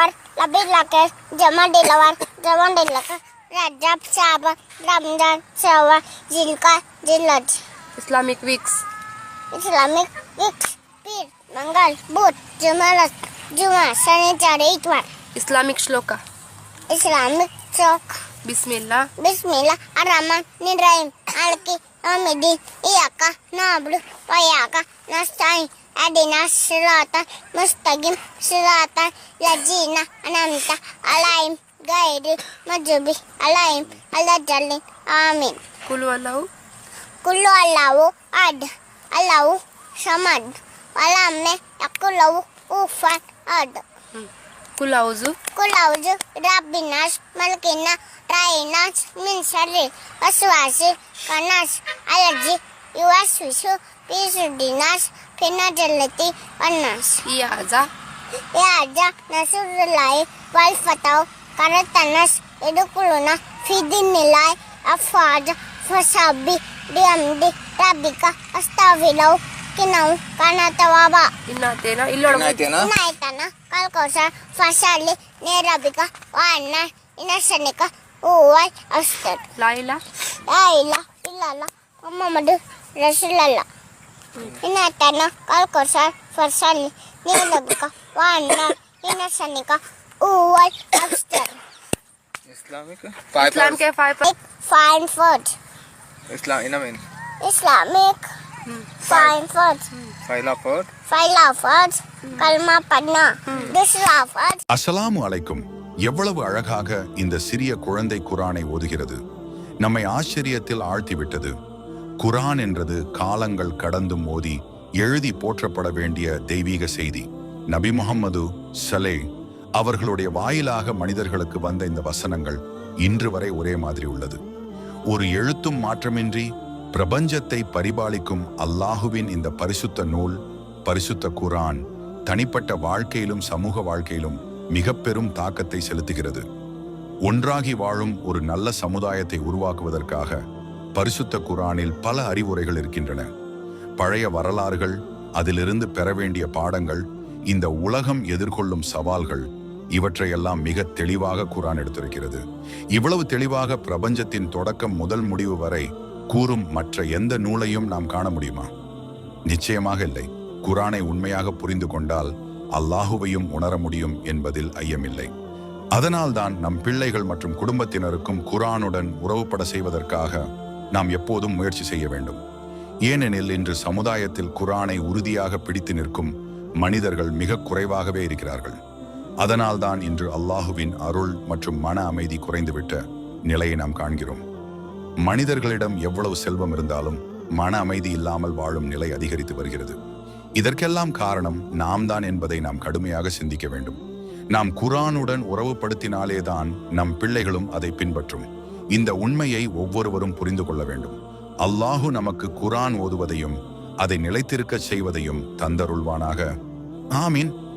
delawar lebih lagi zaman delawar zaman delawar Rajab Saba Ramdan Sawa Zilka Zilaj Islamic weeks Islamic weeks Pir Mangal Bud Jumalat Juma Sanitar Itwar Islamic shloka Islamic shloka Bismillah Bismillah Ar-Rahman Nirrahim Maliki Yawmiddin Iyaka Na'budu Wa Iyaka Nasta'in أدنى صراطا مستقيم صراط الذين أنعمت عليهم غير المغضوب عليهم ولا الضالين آمين قل الله قل الله أحد الله صمد ولم يكن له كفوا أحد قل أعوذ قل أعوذ برب الناس ملك الناس رأي الناس من شر وسواس الناس الذي يوسوس في صدور الناس Kinadaliti panas. Iyaza. Iyaza nasurulai wal fatau karatanas idukuluna fidinilai afad fasabi diamdi rabika astavilau ಕಿನವು ಕಾಣತವಾಬ ಇನ್ನಾತೇನ ಇಲ್ಲೊಡಮೈತೇನ ಇನ್ನಾಯ್ತನ ಕಲ್ಕೋಸ ಫಸಲಿ ನೇರಬಿಕ ವಾಣ್ಣ ಇನಸನಿಕ ಹೂವಾಯ್ ಅಷ್ಟಟ್ Laila Laila ಇಲ್ಲಲ್ಲ ಅಮ್ಮ ಮಡು ರಸಿಲಲ್ಲ Inatana kalkosan farsani niinabka vanna inasanika uwal abster. Islamic five Islam के five पर fine food. Islam ina mean. Islamic fine food. File food. File food. கல்மா பண்ணா அஸ்ஸலாமு அலைக்கும் எவ்வளவு அழகாக இந்த சிறிய குழந்தை குரானை ஓதுகிறது நம்மை ஆச்சரியத்தில் ஆழ்த்திவிட்டது குரான் என்றது காலங்கள் கடந்தும் மோதி எழுதி போற்றப்பட வேண்டிய தெய்வீக செய்தி. நபி முகம்மது சலே அவர்களுடைய வாயிலாக மனிதர்களுக்கு வந்த இந்த வசனங்கள் இன்று வரை ஒரே மாதிரி உள்ளது. ஒரு எழுத்தும் மாற்றமின்றி பிரபஞ்சத்தை பரிபாலிக்கும் அல்லாஹுவின் இந்த பரிசுத்த நூல் பரிசுத்த குரான் தனிப்பட்ட வாழ்க்கையிலும் சமூக வாழ்க்கையிலும் மிக பெரும் தாக்கத்தை செலுத்துகிறது. ஒன்றாகி வாழும் ஒரு நல்ல சமுதாயத்தை உருவாக்குவதற்காக பரிசுத்த குரானில் பல அறிவுரைகள் இருக்கின்றன. பழைய வரலாறுகள் அதிலிருந்து பெற வேண்டிய பாடங்கள் இந்த உலகம் எதிர்கொள்ளும் சவால்கள் இவற்றையெல்லாம் மிக தெளிவாக குரான் எடுத்திருக்கிறது. இவ்வளவு தெளிவாக பிரபஞ்சத்தின் தொடக்கம் முதல் முடிவு வரை கூறும் மற்ற எந்த நூலையும் நாம் காண முடியுமா? நிச்சயமாக இல்லை. குரானை உண்மையாக புரிந்து கொண்டால் அல்லாஹுவையும் உணர முடியும் என்பதில் ஐயமில்லை. அதனால்தான் நம் பிள்ளைகள் மற்றும் குடும்பத்தினருக்கும் குரானுடன் உறவுபட செய்வதற்காக நாம் எப்போதும் முயற்சி செய்ய வேண்டும். ஏனெனில் இன்று சமுதாயத்தில் குரானை உறுதியாக பிடித்து நிற்கும் மனிதர்கள் மிக குறைவாகவே இருக்கிறார்கள். அதனால்தான் இன்று அல்லாஹுவின் அருள் மற்றும் மன அமைதி குறைந்துவிட்ட நிலையை நாம் காண்கிறோம். மனிதர்களிடம் எவ்வளவு செல்வம் இருந்தாலும் மன அமைதி இல்லாமல் வாழும் நிலை அதிகரித்து வருகிறது. இதற்கெல்லாம் காரணம் நாம் தான் என்பதை நாம் கடுமையாக சிந்திக்க வேண்டும். நாம் குரானுடன் உறவுபடுத்தினாலேதான் நம் பிள்ளைகளும் அதை பின்பற்றும். இந்த உண்மையை ஒவ்வொருவரும் புரிந்து கொள்ள வேண்டும். அல்லாஹு நமக்கு குரான் ஓதுவதையும் அதை நிலைத்திருக்கச் செய்வதையும் தந்தருள்வானாக. ஆமீன்.